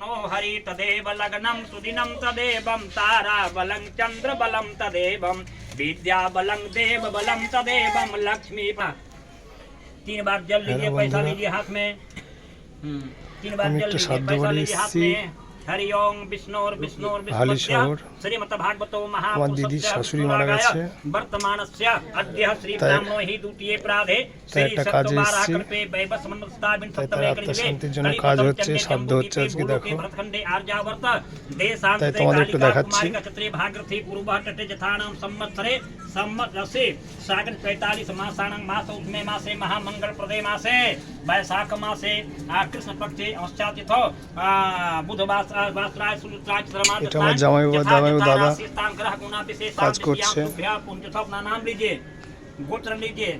मनोहरि तदेव लग्नं सुदिनं तदेवं ताराबलं चन्द्रबलं तदेवं विद्याबलं देवबलं तदेवं लक्ष्मी तीन बार जल लीजिए पैसा लीजिए हाथ में तीन बार जल लीजिए पैसा लीजिए हाथ में হরি ওম বিষ্ণুর বিষ্ণুর বিষ্ণুর শ্রীমত ভাগবত মহাপুরুষ শাশুড়ি মারা গেছে বর্তমানস্য অদ্য শ্রী ব্রাহ্মণ হি দ্বিতীয় প্রাধে শ্রী সত্যবার আকল্পে বৈবস মনস্তা বিন সপ্তমে করিবে কাজ হচ্ছে শব্দ হচ্ছে আজকে দেখো ভরতখণ্ডে আর্যাবর্ত দেশান্তে তোমাদের একটু দেখাচ্ছি ক্ষত্রিয় ভাগরথি পূর্বাটটে যথানাম সম্মৎসরে সম্মৎসরে सागन 45 मासाणां मास उद्मे मासे महामंगल प्रदे मासे वैशाख मासे कृष्ण पक्षे अवश्यातिथो बुधवास এটা আমার জামাইবাবু, জামাইবাবু দাদা কাজ করছে। नाम लीजिए गोत्र लीजिए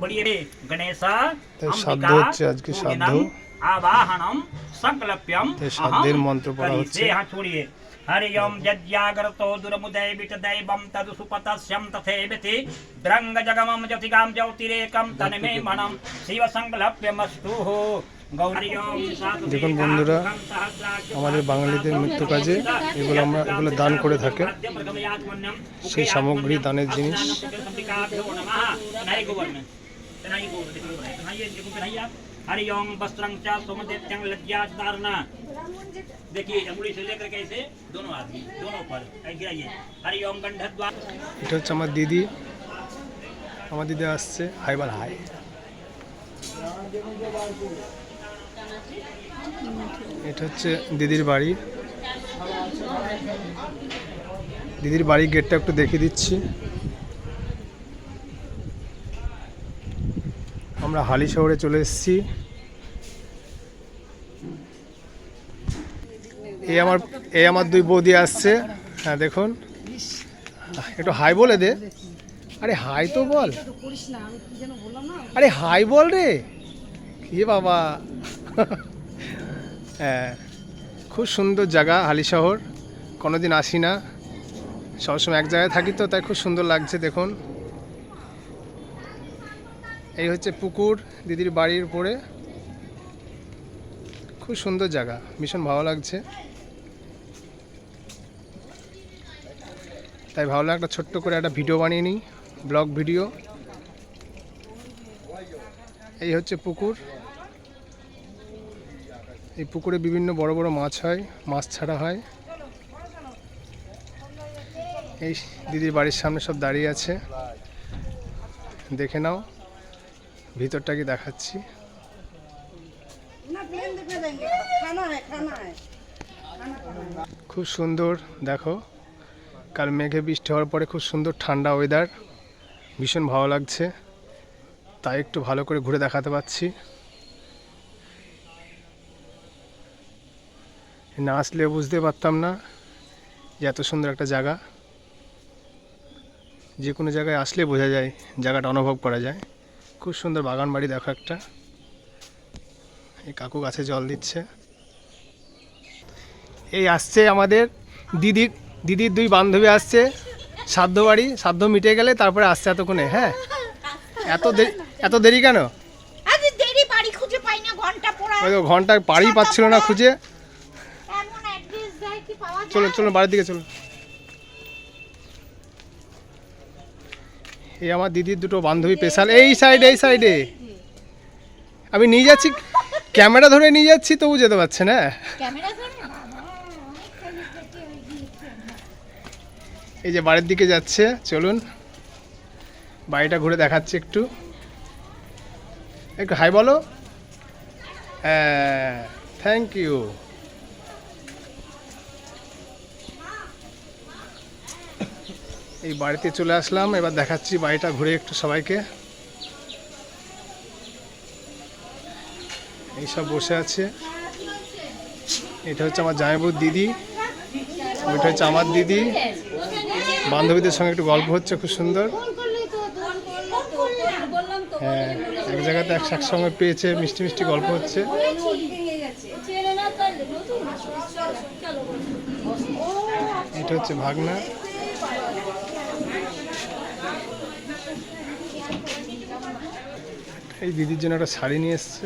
बढ़िए गणेशा তাই अंबिका, সাধ্য হচ্ছে আজকে সাধ্য। पूजनम, आवाहनम संकल्प्यम তাই সাধ্যের अहम মন্ত্র পড়া करिष्ये। হচ্ছে। हाथ छोड़िए हरि ओम यज्ञागरतो दुर्मुदय विटदैवं तदुसुपतस्यं तथैवति द्रंग जगमं जतिगां ज्योतिरेकं तन्मे मनं शिव संकल्प्यमस्तु গৌরী দেখুন বন্ধুরা, আমাদের বাঙালিদের মৃত্যু কাজে এগুলো আমরা এগুলো দান করে থাকে সেই সামগ্রী দানের জিনিস हरि ओम वस्त्रं च सोमदेत्यं लज्जा धारणा देखिए अंगुली से लेकर कैसे दोनों आदमी दोनों पर ऐ गिराइए हरि ओम गंधद्वार এটা হচ্ছে আমার দিদি আমার দিদি আসছে হাইবার হাই এটা হচ্ছে দিদির বাড়ি। দিদির বাড়ির গেটটা একটু দেখিয়ে দিচ্ছি। আমরা হালি শহরে চলে এসেছি। এই আমার এই আমার দুই বৌদি আসছে। হ্যাঁ দেখুন। একটু হাই বলে দে। আরে হাই তো বল। আরে হাই বল রে। কি বাবা। হ্যাঁ খুব সুন্দর জায়গা হালি শহর। কোনোদিন আসি না। সবসময় এক জায়গায় থাকি তো, তাই খুব সুন্দর লাগছে দেখুন। এই হচ্ছে পুকুর, দিদির বাড়ির উপরে। খুব সুন্দর জায়গা, ভীষণ ভালো লাগছে। তাই ভালো ভাবলাম একটা ছোট্ট করে একটা ভিডিও বানিয়ে নিই, ব্লগ ভিডিও। এই হচ্ছে পুকুর। এই পুকুরে বিভিন্ন বড় বড় মাছ হয়, মাছ ছাড়া হয়। এই দিদির বাড়ির সামনে সব দাঁড়িয়ে আছে। দেখে নাও ভিতরটা কি দেখাচ্ছি। খুব সুন্দর, দেখো। কাল মেঘে বৃষ্টি হওয়ার পরে খুব সুন্দর ঠান্ডা ওয়েদার ভীষণ ভালো লাগছে। তাই একটু ভালো করে ঘুরে দেখাতে পাচ্ছি। না আসলে বুঝতে পারতাম না যে এত সুন্দর একটা জায়গা। যে কোনো জায়গায় আসলে বোঝা যায় জায়গাটা অনুভব করা যায়। খুব সুন্দর বাগান বাড়ি দেখো একটা। এই কাকু গাছে জল দিচ্ছে। এই আসছে আমাদের দিদির দিদির দুই বান্ধবী আসছে সাধ্য বাড়ি সাধ্য মিটে গেলে তারপরে আসছে এতক্ষণে হ্যাঁ? এত দেরি এত দেরি কেন? ঘণ্টা পাড়ি পাচ্ছিল না খুঁজে এমন অ্যাড্রেস দেয় কি পাওয়া যায় চলো চলো বাড়ির দিকে চলো। এই আমার দিদির দুটো বান্ধবী স্পেশাল এই সাইডে এই সাইডে আমি নিয়ে যাচ্ছি ক্যামেরা ধরে নিয়ে যাচ্ছি তবু যেতে পারছে না। এই যে বাড়ির দিকে যাচ্ছে চলুন। বাড়িটা ঘুরে দেখাচ্ছি একটু। একটু হাই বলো। হ্যাঁ থ্যাংক ইউ এই বাড়িতে চলে আসলাম। এবার দেখাচ্ছি বাড়িটা ঘুরে একটু সবাইকে। এইসব বসে আছে। এটা হচ্ছে আমার জামাইবুর দিদি। ওইটা হচ্ছে আমার দিদি। বান্ধবীদের সঙ্গে একটু গল্প হচ্ছে, খুব সুন্দর। হ্যাঁ এক জায়গাতে এক একসঙ্গে পেয়েছে, মিষ্টি মিষ্টি গল্প হচ্ছে। এটা হচ্ছে ভাগনা। এই দিদির জন্য একটা শাড়ি নিয়ে এসছে।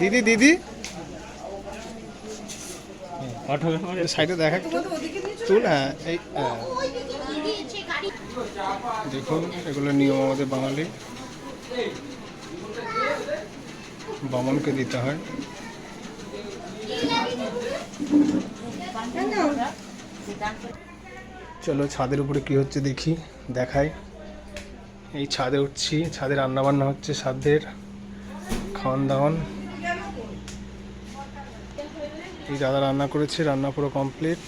দিদি দিদি। সাইডে দেখা তুল হ্যাঁ এই হ্যাঁ। দেখুন, এগুলো নিয়ম আমাদের বাঙালি। বামনকে দিতে হয়। চলো ছাদের উপরে কি হচ্ছে দেখি, দেখাই। এই ছাদে উঠছি, ছাদে রান্না বান্না হচ্ছে সাধ্যের, খাওয়ান দাওয়ান। এই দাদা রান্না করেছে, রান্না পুরো কমপ্লিট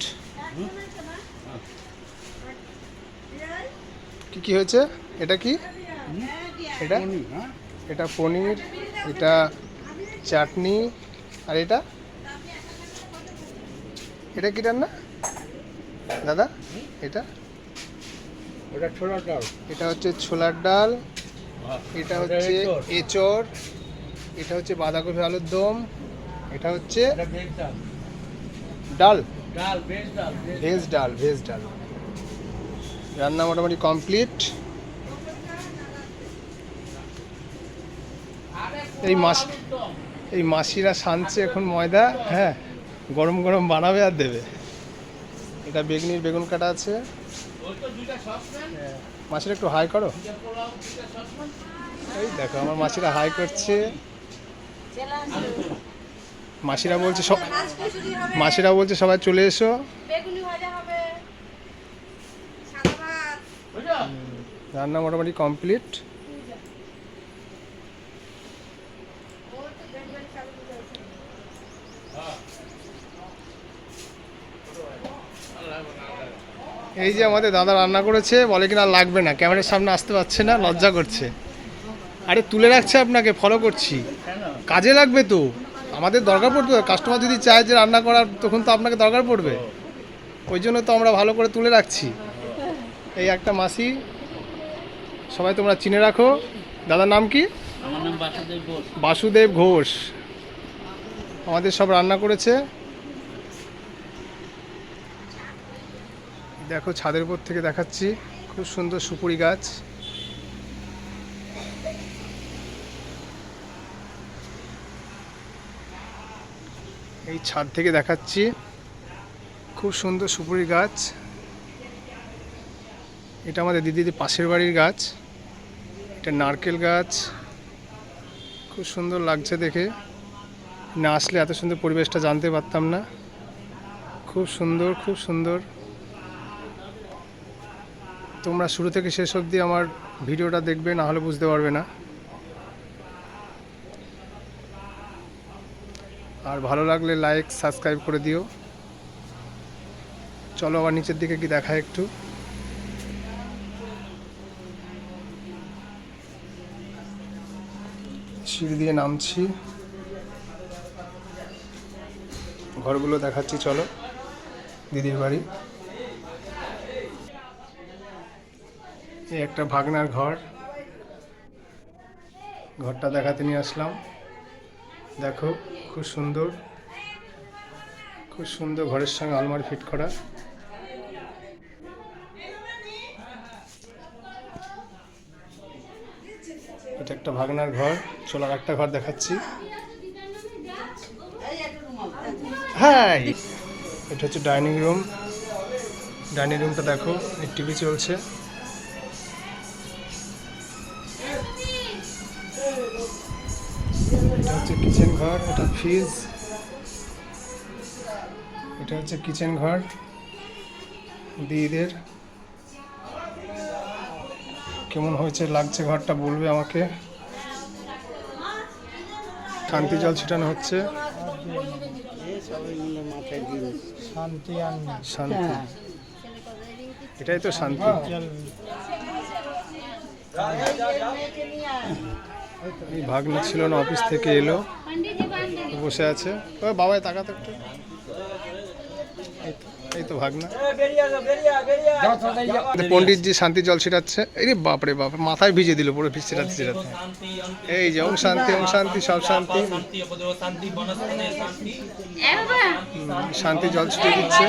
কি কি হয়েছে? এটা কি? এটা? এটা পনির, এটা চাটনি, আর এটা? এটা কি রান্না? দাদা এটা? ওটা ছোলার ডাল। এটা হচ্ছে ছোলার ডাল এটা হচ্ছে এঁচড়। এটা হচ্ছে বাঁধাকপি আলুর দম এটা হচ্ছে ডাল। ডাল। ডাল ভেজ ডাল ভেজ ভেজ ডাল ভেজ ডাল। রান্না মোটামুটি কমপ্লিট। এই মাস এই মাসিরা সানছে এখন ময়দা হ্যাঁ গরম গরম বানাবে আর দেবে। এটা বেগনির বেগুন কাটা আছে। মাসিরা একটু হাই করো। এই দেখো আমার মাসিরা হাই করছে। মাসিরা বলছে সব মাসিরা বলছে সবাই চলে এসো। রান্না মোটামুটি কমপ্লিট। এই যে আমাদের দাদা রান্না করেছে বলে কিনা লাগবে না ক্যামেরার সামনে আসতে পারছে না লজ্জা করছে। আরে তুলে রাখছে আপনাকে ফলো করছি। কাজে লাগবে তো। আমাদের দরকার পড়বে কাস্টমার যদি চায় যে রান্না করার তখন তো আপনাকে দরকার পড়বে। ওই জন্য তো আমরা ভালো করে তুলে রাখছি। এই একটা মাসি সবাই তোমরা চিনে রাখো। দাদার নাম কি? আমার নাম বাসুদেব ঘোষ। বাসুদেব ঘোষ। আমাদের সব রান্না করেছে। দেখো, ছাদের উপর থেকে দেখাচ্ছি। খুব সুন্দর সুপুরি গাছ। এই ছাদ থেকে দেখাচ্ছি। খুব সুন্দর সুপুরি গাছ। এটা আমাদের দিদিদের পাশের বাড়ির গাছ। এটা নারকেল গাছ। খুব সুন্দর লাগছে দেখে। না আসলে এত সুন্দর পরিবেশটা জানতে পারতাম না। খুব সুন্দর খুব সুন্দর। তোমরা শুরু থেকে শেষ অবধি আমার ভিডিওটা দেখবে, না হলে বুঝতে পারবে না। আর ভালো লাগলে লাইক সাবস্ক্রাইব করে দিও। চলো আবার নিচের দিকে কি দেখা একটু। সিঁড়ি দিয়ে নামছি। ঘরগুলো দেখাচ্ছি, চলো। দিদির বাড়ি। এই একটা ভাগনার ঘর। ঘরটা দেখাতে নিয়ে আসলাম। দেখো, খুব সুন্দর। খুব সুন্দর ঘরের সঙ্গে আলমারি ফিট করা। এটা একটা ভাগনার ঘর। চলার একটা ঘর দেখাচ্ছি। হ্যাঁ এটা হচ্ছে ডাইনিং রুম। ডাইনিং রুমটা দেখো টিভি চলছে। ঘর এটা ফ্রিজ এটা হচ্ছে কিচেন ঘর দিদিদের। কেমন হয়েছে লাগছে ঘরটা বলবে আমাকে? শান্তি জল ছিটানো হচ্ছে। শান্তি শান্তি। এটাই তো শান্তি। এই ভাগ্নে ছিল না অফিস থেকে এলো বসে আছে। ও বাবাই তাকাতো একটু। এই তো- এই তো ভাগনা পণ্ডিতজি শান্তি জল ছিটাচ্ছে। এই রে বাপরে বাপ মাথায় ভিজে দিল পুরো ভিজ ছিটাতে ছিটাতে এই যে ওম শান্তি ওম শান্তি সব শান্তি। শান্তি জল ছিটিয়ে দিচ্ছে।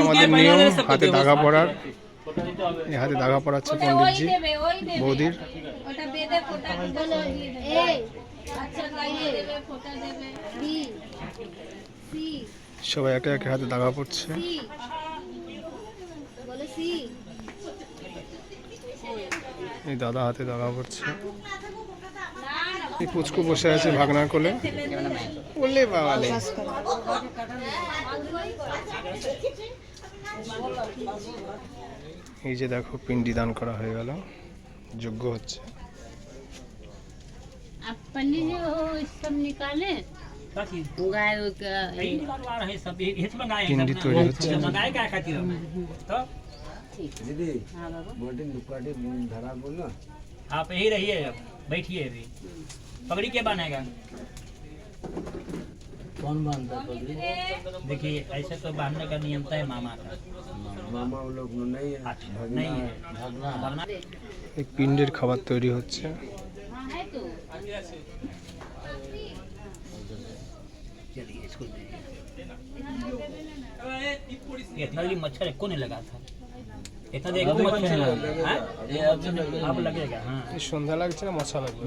আমাদের নিয়ম হাতে দাগা পড়ার। হাতে দাগা পড়াচ্ছে পণ্ডিতজি দেবে বৌদির। ওটা বেঁধে ফোঁটা বলে এই আচ্ছা লাগিয়ে দেবে ফোঁটা দেবে। C C. সবাই একে একে হাতে দাগা পড়ছে। এই দাদা হাতে দাগা পড়ছে। পুচকু বসে আছে ভাগনার কোলে বললে বাবালে এই যে দেখো পিন্ডি দান করা হয়ে গেল যোগ্য হচ্ছে अब पंडित जी वो सब निकाले क्या चीज गाय का यही निकलवा रहे हैं सब ये ये तो मंगाए हैं पिंडी सब तोड़ी ना। होती है। तो मंगाए क्या खातिर तो দিদি हाँ बाबा বটিন দুপাটি ধরা বলো आप यही रहिए अब बैठिए अभी पगड़ी क्या बनाएगा कौन बांधता पगड़ी देखिए ऐसे तो बांधने का नियम है मामा का মামা লোক नहीं है भगना भगना এই পিণ্ডের খাবার তৈরি হচ্ছে इतना भी मच्छर है कौन लगा था इतना देखो मच्छर लगा लगेगा हां সন্ধ্যা লাগছে না মশা লাগবে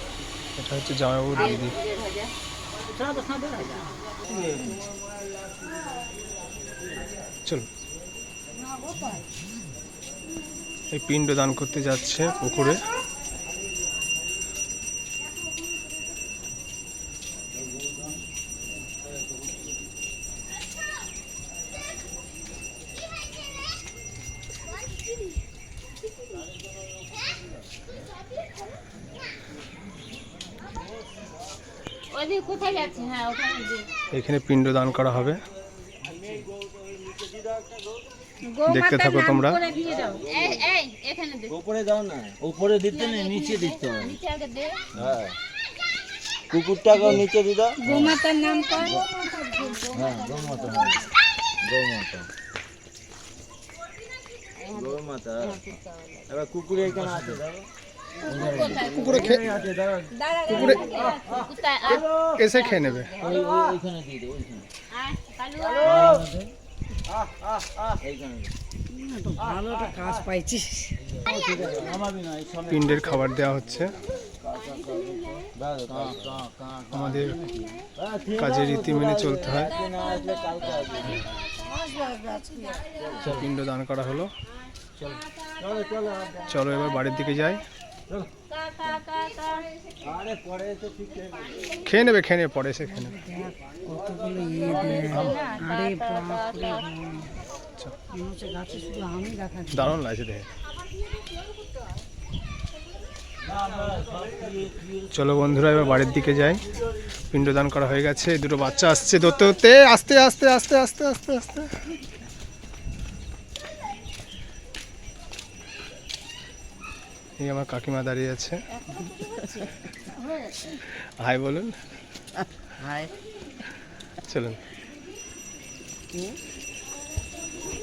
এটা হচ্ছে জামাইবাবুর দিদি। চলো। এই পিণ্ড দান করতে যাচ্ছে পুকুরে। কোথায় যাচ্ছে হ্যাঁ ওখানে এখানে পিণ্ড দান করা হবে। দেখতে থাকো তোমরা। উপরে দাও না উপরে দিতে নেই নিচে দিতে হবে। হ্যাঁ। কুকুরটাকে নিচে দি গোমাতার নাম হ্যাঁ গোমাতা গোমাতা। গোমাতা। এবার কুকুরের এখানে আছে দাও কোথায় আর এসে খেয়ে নেবে। পিণ্ডের খাবার দেওয়া হচ্ছে। আমাদের কাজের রীতি মেনে চলতে হয়। পিণ্ড দান করা হলো। চলো, এবার বাড়ির দিকে যাই। খেয়ে নেবে খেয়ে নেবে, পরে এসে খেয়ে নেবে। দারুণ লাগছে দেখে। চলো বন্ধুরা, এবার বাড়ির দিকে যাই। পিণ্ডদান করা হয়ে গেছে, দুটো বাচ্চা আসছে, ধরতে ধরতে, আস্তে আস্তে আস্তে আস্তে আস্তে আস্তে। এই আমার কাকিমা দাঁড়িয়ে আছে। হাই বলুন। হাই। চলুন।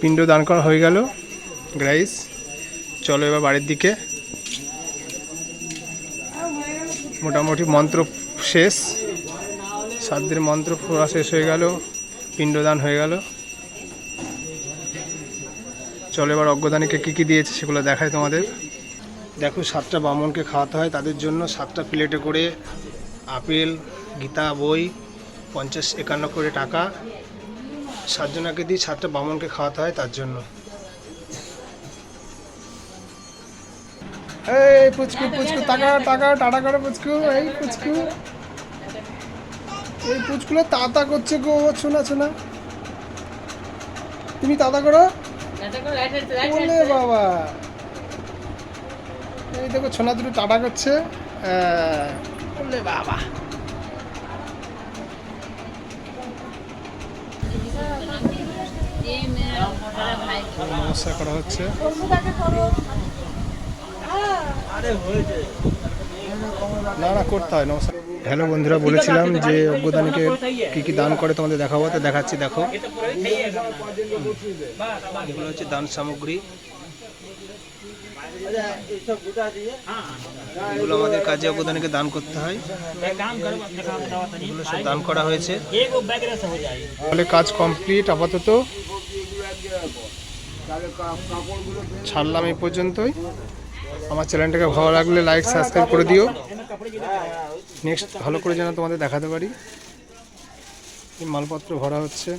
পিণ্ড দান করা হয়ে গেল। গ্রাইস চলো এবার বাড়ির দিকে। মোটামুটি মন্ত্র শেষ। সাত দিনের মন্ত্র পড়া শেষ হয়ে গেল। পিণ্ডদান হয়ে গেল। চলো এবার অজ্ঞদানীকে কী কী দিয়েছে সেগুলো দেখায় তোমাদের। দেখো সাতটা ব্রাহ্মণকে খাওয়াতে হয় তাদের জন্য সাতটা প্লেটে করে আপেল গীতা বই পঞ্চাশ একান্ন করে টাকা। সাতজনাকে দিয়ে সাতটা ব্রাহ্মণকে খাওয়াতে হয় তার জন্য। এই পুচকু পুচকু টাকা টাকা টাটা করে পুচকু এই পুচকু। এই পুচকুলো তাতা করছে গো শোনা শোনা। তুমি তাতা করো? বাবা। এই দেখো ছোলা দুটো টাটা করছে। বাবা। নমস্কার করা হচ্ছে। না না করতে হয় নমস্কার। হ্যালো বন্ধুরা বলেছিলাম যে অজ্ঞদানকে কি কি দান করে তোমাদের দেখাবো তো দেখাচ্ছি দেখো। এগুলো হচ্ছে দান সামগ্রী। এগুলো আমাদের কাজে অবদানকে দান করতে হয়। সব দান করা হয়েছে। তাহলে কাজ কমপ্লিট, আপাতত। ছাড়লাম এই পর্যন্তই। আমার চ্যানেলটাকে ভালো লাগলে লাইক সাবস্ক্রাইব করে দিও। নেক্সট ভালো করে যেন তোমাদের দেখাতে পারি। মালপত্র ভরা হচ্ছে।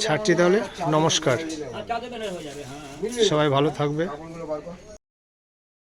ছাড়ছি তাহলে। নমস্কার। সবাই ভালো থাকবে।